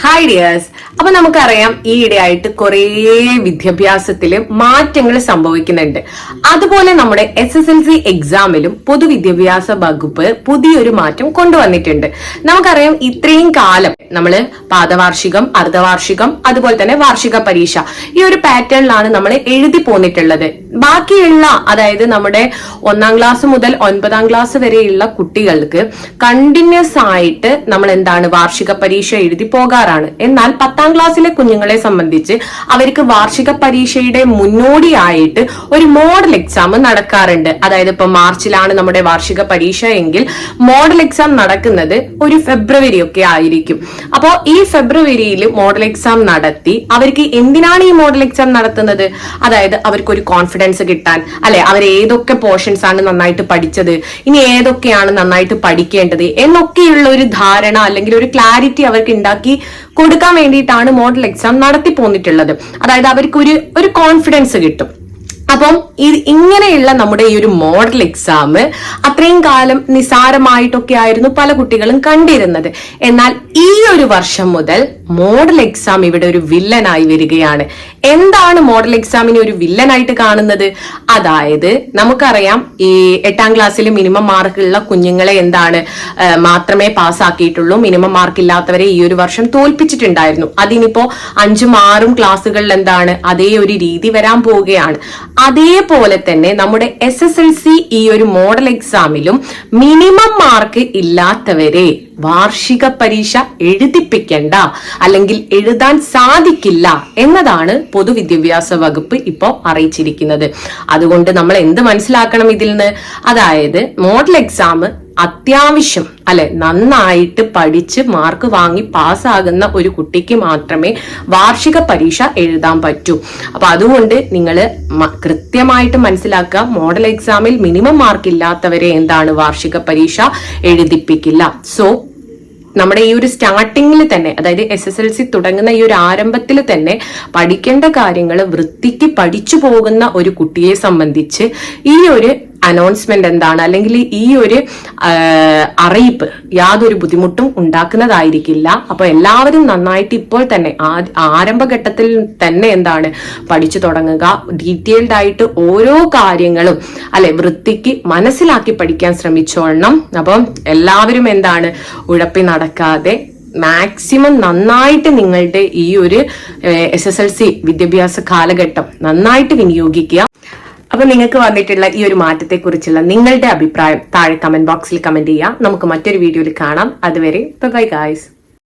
Hi dears അപ്പൊ നമുക്കറിയാം ഈ ഇടയായിട്ട് കുറേ വിദ്യാഭ്യാസത്തിൽ മാറ്റങ്ങൾ സംഭവിക്കുന്നുണ്ട്. അതുപോലെ നമ്മുടെ എസ് എസ് എൽ സി എക്സാമിലും പൊതുവിദ്യാഭ്യാസ വകുപ്പ് പുതിയൊരു മാറ്റം കൊണ്ടുവന്നിട്ടുണ്ട്. നമുക്കറിയാം ഇത്രയും കാലം നമ്മൾ പാദവാർഷികം അർദ്ധവാർഷികം അതുപോലെ തന്നെ വാർഷിക പരീക്ഷ ഈ ഒരു പാറ്റേണിലാണ് നമ്മൾ എഴുതി പോന്നിട്ടുള്ളത്. ബാക്കിയുള്ള അതായത് നമ്മുടെ ഒന്നാം ക്ലാസ് മുതൽ ഒൻപതാം ക്ലാസ് വരെയുള്ള കുട്ടികൾക്ക് കണ്ടിന്യൂസ് ആയിട്ട് നമ്മൾ എന്താണ് വാർഷിക പരീക്ഷ എഴുതി പോകാറാണ്. എന്നാൽ പത്താം ക്ലാസ്സിലെ കുഞ്ഞുങ്ങളെ സംബന്ധിച്ച് അവർക്ക് വാർഷിക പരീക്ഷയുടെ മുന്നോടിയായിട്ട് ഒരു മോഡൽ എക്സാം നടക്കാറുണ്ട്. അതായത് ഇപ്പൊ മാർച്ചിലാണ് നമ്മുടെ വാർഷിക പരീക്ഷ എങ്കിൽ മോഡൽ എക്സാം നടക്കുന്നത് ഒരു ഫെബ്രുവരി ഒക്കെ ആയിരിക്കും. അപ്പോ ഈ ഫെബ്രുവരിയിൽ മോഡൽ എക്സാം നടത്തി അവർക്ക് എന്തിനാണ് ഈ മോഡൽ എക്സാം നടത്തുന്നത്? അതായത് അവർക്ക് ഒരു കോൺഫിഡൻസ് കിട്ടാൻ അല്ലെ? അവർ ഏതൊക്കെ പോർഷൻസ് ആണ് നന്നായിട്ട് പഠിച്ചത് ഇനി ഏതൊക്കെയാണ് നന്നായിട്ട് പഠിക്കേണ്ടത് എന്നൊക്കെയുള്ള ഒരു ധാരണ അല്ലെങ്കിൽ ഒരു ക്ലാരിറ്റി അവർക്ക് ഉണ്ടാക്കി കൊടുക്കാൻ വേണ്ടിയിട്ടാണ് മോഡൽ എക്സാം നടത്തി പോന്നിട്ടുള്ളത്. അതായത് അവർക്ക് ഒരു ഒരു കോൺഫിഡൻസ് കിട്ടും. അപ്പം ഈ ഇങ്ങനെയുള്ള നമ്മുടെ ഈ ഒരു മോഡൽ എക്സാം അത്രയും കാലം നിസാരമായിട്ടൊക്കെ ആയിരുന്നു പല കുട്ടികളും കണ്ടിരുന്നത്. എന്നാൽ ഈ ഒരു വർഷം മുതൽ മോഡൽ എക്സാം ഇവിടെ ഒരു വില്ലനായി വരികയാണ്. എന്താണ് മോഡൽ എക്സാമിനെ ഒരു വില്ലനായിട്ട് കാണുന്നത്? അതായത് നമുക്കറിയാം ഈ എട്ടാം ക്ലാസ്സിൽ മിനിമം മാർക്കുള്ള കുഞ്ഞുങ്ങളെ എന്താണ് മാത്രമേ പാസ്സാക്കിയിട്ടുള്ളൂ. മിനിമം മാർക്ക് ഇല്ലാത്തവരെ ഈ ഒരു വർഷം തോൽപ്പിച്ചിട്ടുണ്ടായിരുന്നു. അതിനിപ്പോ അഞ്ചും ആറും ക്ലാസ്സുകളിൽ എന്താണ് അതേ ഒരു രീതി വരാൻ പോവുകയാണ്. അതേപോലെ തന്നെ നമ്മുടെ എസ് എസ് എൽ സി ഈ ഒരു മോഡൽ എക്സാമിലും മിനിമം മാർക്ക് ഇല്ലാത്തവരെ വാർഷിക പരീക്ഷ എഴുതിപ്പിക്കണ്ട. അല്ലെങ്കിൽ എഴുതാൻ സാധിക്കില്ല എന്നതാണ് പൊതുവിദ്യാഭ്യാസ വകുപ്പ് ഇപ്പോൾ അറിയിച്ചിരിക്കുന്നത്. അതുകൊണ്ട് നമ്മൾ എന്ത് മനസ്സിലാക്കണം ഇതിൽ നിന്ന്? അതായത് മോഡൽ എക്സാം അത്യാവശ്യം അല്ലെ നന്നായിട്ട് പഠിച്ച് മാർക്ക് വാങ്ങി പാസ്സാകുന്ന ഒരു കുട്ടിക്ക് മാത്രമേ വാർഷിക പരീക്ഷ എഴുതാൻ പറ്റൂ. അപ്പൊ അതുകൊണ്ട് നിങ്ങൾ കൃത്യമായിട്ട് മനസ്സിലാക്കുക മോഡൽ എക്സാമിൽ മിനിമം മാർക്ക് ഇല്ലാത്തവരെ എന്താണ് വാർഷിക പരീക്ഷ എഴുതിപ്പിക്കില്ല. സോ നമ്മുടെ ഈ ഒരു സ്റ്റാർട്ടിങ്ങിൽ തന്നെ അതായത് എസ് എസ് എൽ സി തുടങ്ങുന്ന ഈ ഒരു ആരംഭത്തിൽ തന്നെ പഠിക്കേണ്ട കാര്യങ്ങൾ വൃത്തിക്ക് പഠിച്ചു പോകുന്ന ഒരു കുട്ടിയെ സംബന്ധിച്ച് ഈ ഒരു അനൗൺസ്മെന്റ് എന്താണ്? അല്ലെങ്കിൽ ഈ ഒരു അറിയിപ്പ് യാതൊരു ബുദ്ധിമുട്ടും ഉണ്ടാക്കുന്നതായിരിക്കില്ല. അപ്പൊ എല്ലാവരും നന്നായിട്ട് ഇപ്പോൾ തന്നെ ആരംഭഘട്ടത്തിൽ തന്നെ എന്താണ് പഠിച്ചു തുടങ്ങുക. ഡീറ്റെയിൽഡ് ആയിട്ട് ഓരോ കാര്യങ്ങളും അല്ലെ വൃത്തിക്ക് മനസ്സിലാക്കി പഠിക്കാൻ ശ്രമിച്ചോളണം. അപ്പം എല്ലാവരും എന്താണ് ഉഴപ്പി നടക്കാതെ മാക്സിമം നന്നായിട്ട് നിങ്ങളുടെ ഈ ഒരു എസ് എസ് എൽ സി വിദ്യാഭ്യാസ കാലഘട്ടം നന്നായിട്ട് വിനിയോഗിക്കുക. അപ്പൊ നിങ്ങൾക്ക് വന്നിട്ടുള്ള ഈ ഒരു മാറ്റത്തെ കുറിച്ചുള്ള നിങ്ങളുടെ അഭിപ്രായം താഴെ കമന്റ് ബോക്സിൽ കമന്റ് ചെയ്യാം. നമുക്ക് മറ്റൊരു വീഡിയോയിൽ കാണാം. അതുവരെ ബൈ ഗായ്സ്